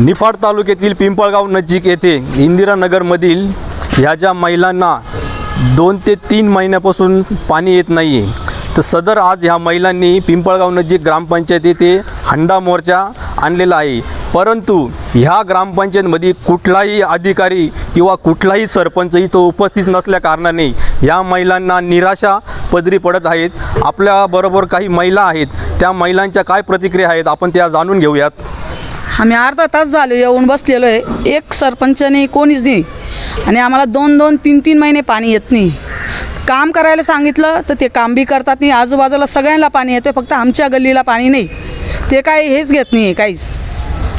निफाड तालुक्यातील पिंपळगाव नजीक येथे इंदिरानगरमधील ह्या ज्या महिलांना दोन ते तीन महिन्यापासून पाणी येत नाही आहे तर सदर आज ह्या महिलांनी पिंपळगाव नजीक ग्रामपंचायत येथे हंडा मोर्चा आणलेला आहे. परंतु ह्या ग्रामपंचायतमध्ये कुठलाही अधिकारी किंवा कुठलाही सरपंच इथं उपस्थित नसल्या कारणाने या महिलांना निराशा पदरी पडत आहेत. आपल्याबरोबर काही महिला आहेत. त्या महिलांच्या काय प्रतिक्रिया आहेत आपण त्या जाणून घेऊयात. आम्ही अर्धा तास झालो येऊन बसलेलो आहे. एक सरपंच नाही कोणीच नाही आणि आम्हाला दोन दोन तीन तीन महिने पाणी येत नाही. काम करायला सांगितलं तर ते काम बी करतात नाही. आजूबाजूला सगळ्यांना पाणी येतं फक्त आमच्या गल्लीला पाणी नाही. ते काय हेच घेत नाही आहे काहीच.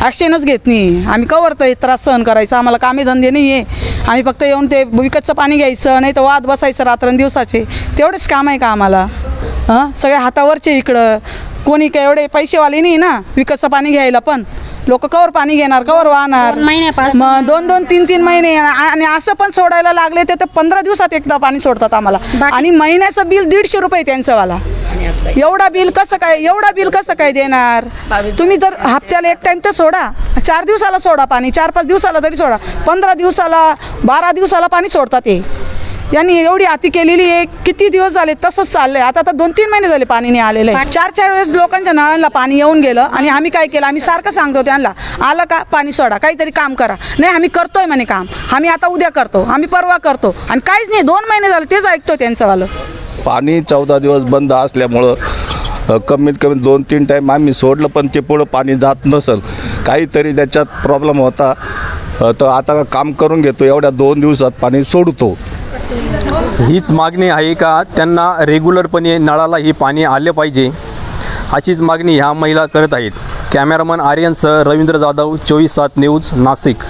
ॲक्शनच घेत नाही. आम्ही कवर तर हे त्रास सहन करायचा. आम्हाला कामे धंदे नाही आहे आम्ही फक्त येऊन ते विकतचं पाणी घ्यायचं नाही तर वाद बसायचं रात्रंदिवसाचे तेवढेच काम आहे का आम्हाला? हां? सगळ्या हातावरचे इकडं. कोणी काय एवढे पैसेवाले नाही ना विकतचं पाणी घ्यायला पण. लोक कवर पाणी घेणार कवर वाहणार. मग दोन दोन तीन तीन महिने आणि असं पण सोडायला लागले ते तर पंधरा दिवसात एकदा पाणी सोडतात आम्हाला. आणि महिन्याचं बिल दीडशे रुपये त्यांचं वाला एवढा बिल कसं काय एवढा बिल कसं काय देणार? तुम्ही जर हप्त्याला एक टाइम तर सोडा. चार दिवसाला सोडा पाणी चार पाच दिवसाला तरी सोडा. पंधरा दिवसाला बारा दिवसाला पाणी सोडतात ते यांनी एवढी अति केलेली आहे किती दिवस झाले तसंच चाललंय. आता तर दोन तीन महिने झाले पाणी नाही आलेलं. आहे चार चार वेळेस लोकांच्या नळांना पाणी येऊन गेलं आणि आम्ही काय केलं? आम्ही सारखं सांगतो त्यांना आलं का? पाणी सोडा. काहीतरी काम करा. नाही आम्ही करतोय म्हणे काम. आम्ही आता उद्या करतो. आम्ही परवा करतो. आणि काहीच नाही दोन महिने झाले तेच ऐकतो त्यांचंवालं. पाणी चौदा दिवस बंद असल्यामुळं कमीत कमी दोन तीन टाईम आम्ही सोडलं पण ते पुढं पाणी जात नसल. काहीतरी त्याच्यात प्रॉब्लेम होता. तर आता काम करून घेतो. एवढ्या दोन दिवसात पाणी सोडतो. हीच मागणी आहे का? त्यांना रेग्युलरपणे नळाला ही पाणी आले पाहिजे अशीच मागणी ह्या महिला करत आहेत. कॅमेरामन आर्यनसह रवींद्र जाधव चोवीस सात न्यूज नाशिक.